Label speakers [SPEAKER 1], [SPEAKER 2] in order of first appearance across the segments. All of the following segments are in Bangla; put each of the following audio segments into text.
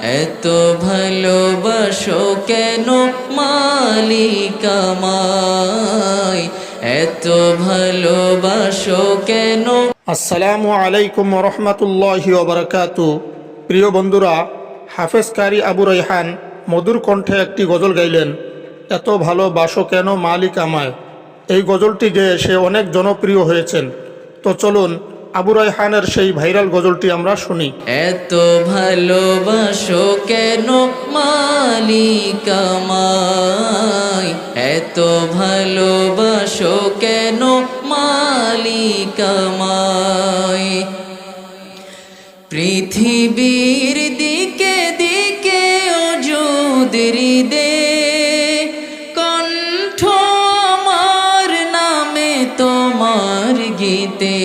[SPEAKER 1] এত ভালোবাসো কেন মালিক আমায় এত ভালোবাসো কেন?
[SPEAKER 2] আসসালামু আলাইকুম রহমতুল্লাহ ওবরাকাত প্রিয় বন্ধুরা, হাফেজ কারি আবু রাইহান মধুর কণ্ঠে একটি গজল গাইলেন, এত ভালোবাসো কেন মালিক আমায় এই গজলটি গেয়ে সে অনেক জনপ্রিয় হয়েছেন। তো চলুন আবু রায়হানের সেই ভাইরাল গজলটি আমরা শুনি।
[SPEAKER 1] এত ভালোবাসো কেন মালিক আমায়? এত ভালোবাসো কেন মালিক আমায়? পৃথিবীর তোমার গীতে।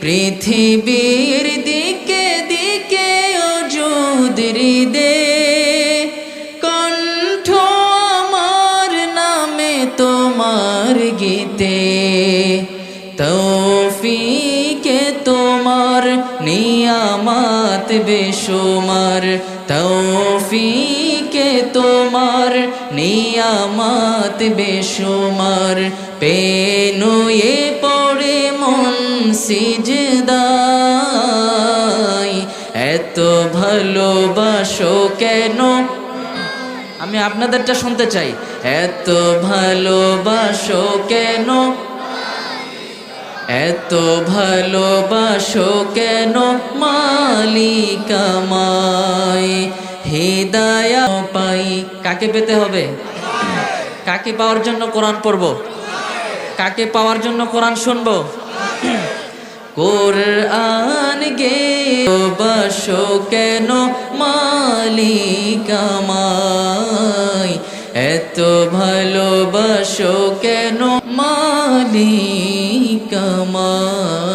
[SPEAKER 1] পৃথিবীর দিকে দিকে অজুদরি দে কণ্ঠ আমার নামে তোমার গীতে। তৌফিকে তোমার নিয়ামাত বেশুমার, তৌফিকে তোমার নিয়ামাত বেশুমার, পেনুয়ে সিজদাই, এত ভালোবাসো কেন? আমি আপনাদেরটা শুনতে চাই। এত ভালোবাসো কেন? এত ভালোবাসো কেন? মালিক আমায় হৃদয়া পাই। কাকে পেতে হবে? কাকে পাওয়ার জন্য কোরআন পড়ব? কাকে পাওয়ার জন্য কোরআন শুনব? কোরআন গে বাসো কেন মালিক আমায় এত ভালোবাসো কেন মালিক আমায়